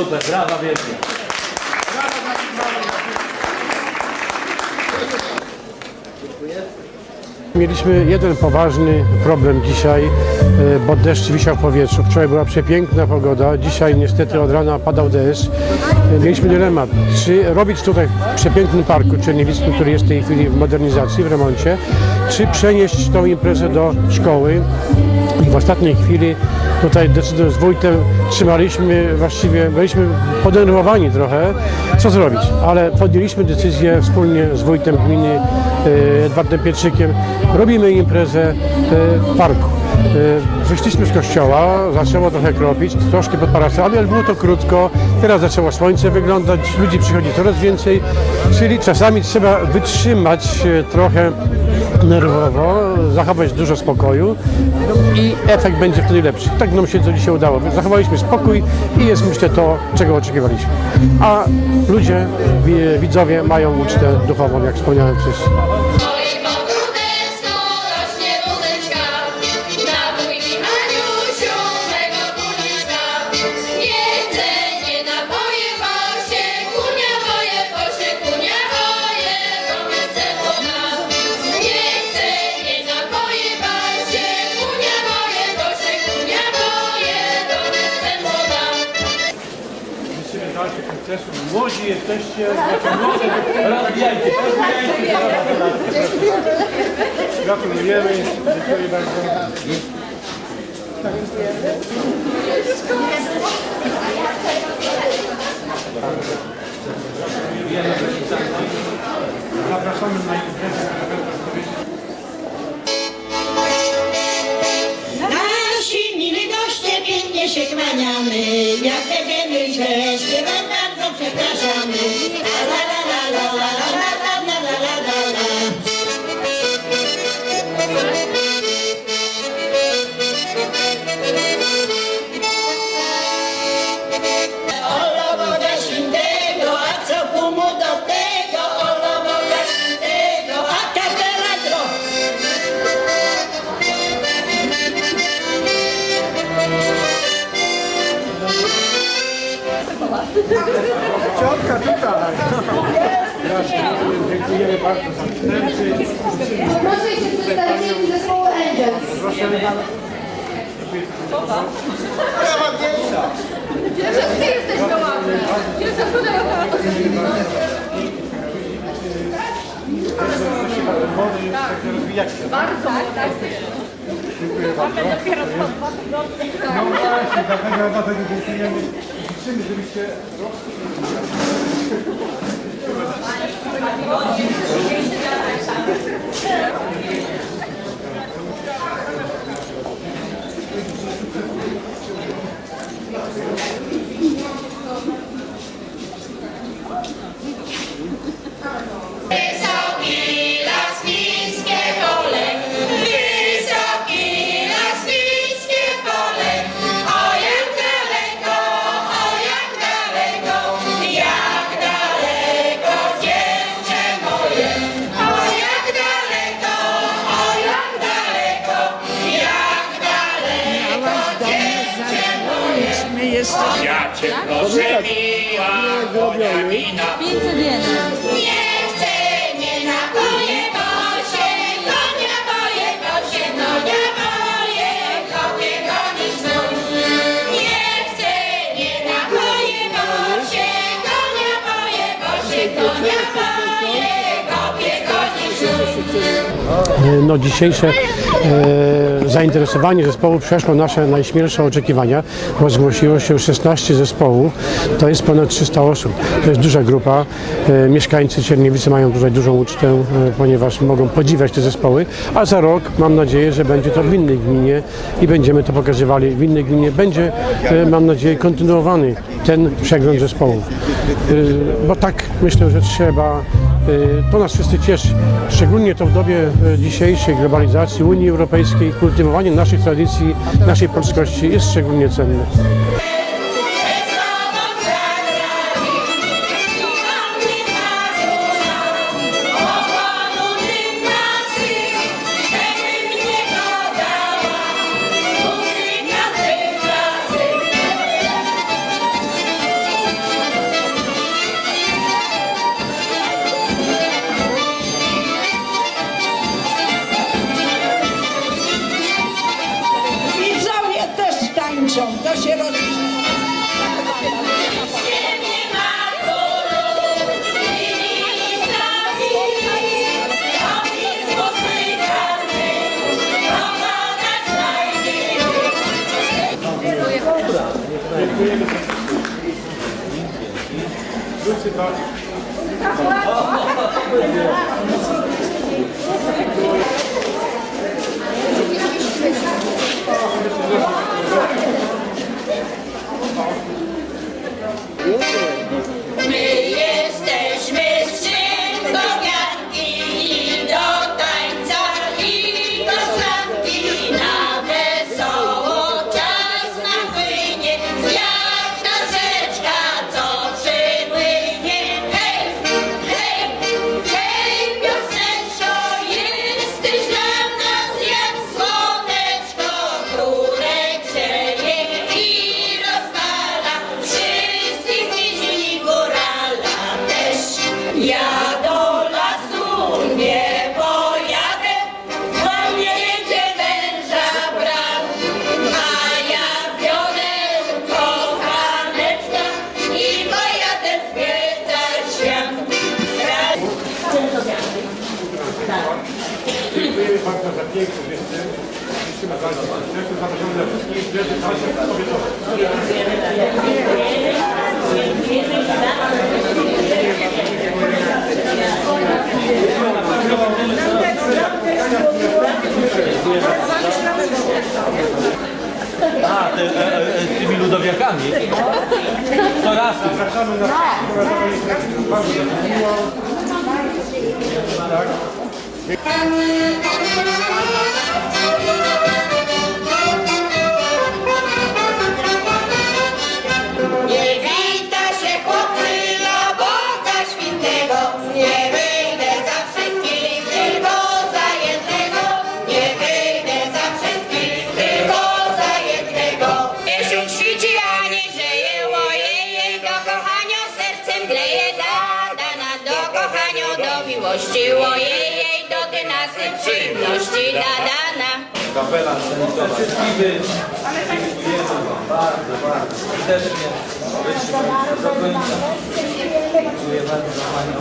Super, brawa wielkie. Mieliśmy jeden poważny problem dzisiaj, e, bo deszcz wisiał w powietrzu. Wczoraj była przepiękna pogoda, dzisiaj niestety od rana padał deszcz. E, Mieliśmy dylemat, czy robić tutaj w przepięknym parku Czerniewickim, który jest w tej chwili w modernizacji, w remoncie, czy przenieść tą imprezę do szkoły. I w ostatniej chwili tutaj decydując z wójtem trzymaliśmy, właściwie byliśmy podenerwowani trochę, co zrobić, ale podjęliśmy decyzję wspólnie z wójtem gminy Edwardem Pietrzykiem, robimy imprezę e, w parku. E, Wyszliśmy z kościoła, zaczęło trochę kropić, troszkę pod parasami, ale było to krótko. Teraz zaczęło słońce wyglądać, ludzi przychodzi coraz więcej, czyli czasami trzeba wytrzymać e, trochę nerwowo, zachować dużo spokoju i efekt będzie wtedy lepszy. Tak nam się to dzisiaj udało. Zachowaliśmy spokój i jest myślę to, czego oczekiwaliśmy. A ludzie, wi- widzowie mają ucztę duchową, jak wspomniałem wcześniej. Sukcesów. Młodzi jesteście, znaczy młode, Rozbijajcie, rozbijajcie. gratulujemy, dziękuję bardzo. Zapraszamy na imprezę. Nasi mili goście, pięknie się kłaniamy. Jak będziemy źle śpiewać, będzie bardzo zastępczy. Proszę się przedstawicieli zespołu Angels. Proszę pana. Prawa pierwsza. Pierwsza, ty jesteś gołany. Pierwsza, która bardzo młoda Dziękuję bardzo. No właśnie, dlatego dlatego dziękujemy. Życzymy, żebyście... Ja cię proszę miła, moja wina. 501. No, dzisiejsze e, zainteresowanie zespołu przeszło nasze najśmielsze oczekiwania, bo zgłosiło się 16 zespołów, to jest ponad 300 osób. To jest duża grupa. E, mieszkańcy Czerniewicy mają tutaj dużą ucztę, e, ponieważ mogą podziwiać te zespoły, a za rok mam nadzieję, że będzie to w innej gminie i będziemy to pokazywali w innej gminie. Będzie, e, mam nadzieję, kontynuowany ten przegląd zespołów. E, bo tak myślę, że trzeba To nas wszyscy cieszy, szczególnie to w dobie y, dzisiejszej globalizacji Unii Europejskiej. Kultywowanie naszych tradycji, naszej polskości jest szczególnie cenne. Thank you. Bardzo za piękny występ. Życzymy bardzo sukcesu. Zapraszamy na wszystkich imprezy tańce kobietowe. A, te, e, e, z tymi ludowiakami. To raz. Zapraszamy na. Bardzo miło. Tak. Miłości, ojej, do dynasty przyjemności, da, dana. Kapela scenicowa. Wszystkich dziękujemy bardzo, bardzo serdecznie. Wytrzymaliście do końca. Dziękuję bardzo Panią.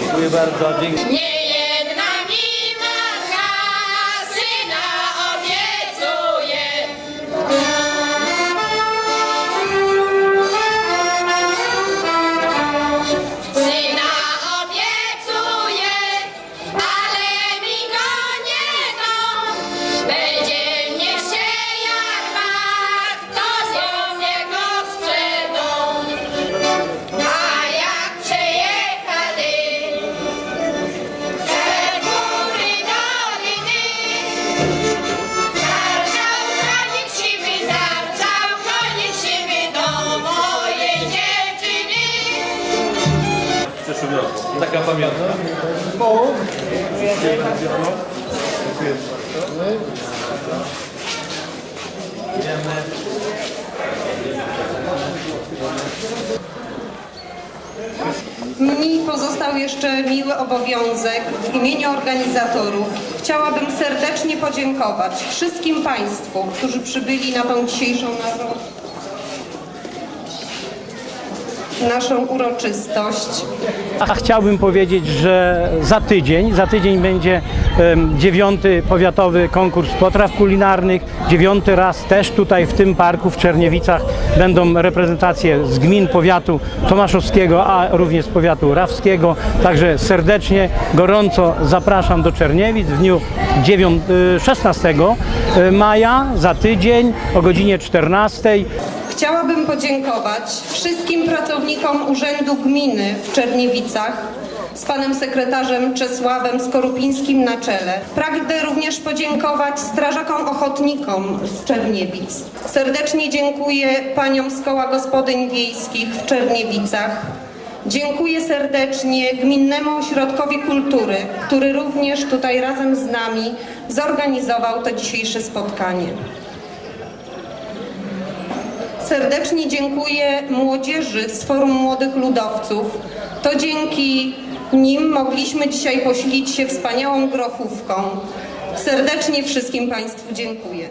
Dziękuję bardzo. Dziękuję. Taka pamiątka. Idziemy. Mi pozostał jeszcze miły obowiązek w imieniu organizatorów. Chciałabym serdecznie podziękować wszystkim Państwu, którzy przybyli na tą dzisiejszą naszą, naszą uroczystość. A chciałbym powiedzieć, że za tydzień, za tydzień będzie dziewiąty powiatowy konkurs potraw kulinarnych. Dziewiąty raz też tutaj w tym parku w Czerniewicach będą reprezentacje z gmin powiatu tomaszowskiego, a również z powiatu rawskiego. Także serdecznie, gorąco zapraszam do Czerniewic w dniu 9, y, 16 maja, za tydzień o godzinie 14. Chciałabym podziękować wszystkim pracownikom Urzędu Gminy w Czerniewicach z panem sekretarzem Czesławem Skorupińskim na czele. Pragnę również podziękować strażakom ochotnikom z Czerniewic. Serdecznie dziękuję paniom z Koła Gospodyń Wiejskich w Czerniewicach. Dziękuję serdecznie Gminnemu Ośrodkowi Kultury, który również tutaj razem z nami zorganizował to dzisiejsze spotkanie. Serdecznie dziękuję młodzieży z Forum Młodych Ludowców. To dzięki nim mogliśmy dzisiaj posilić się wspaniałą grochówką. Serdecznie wszystkim Państwu dziękuję.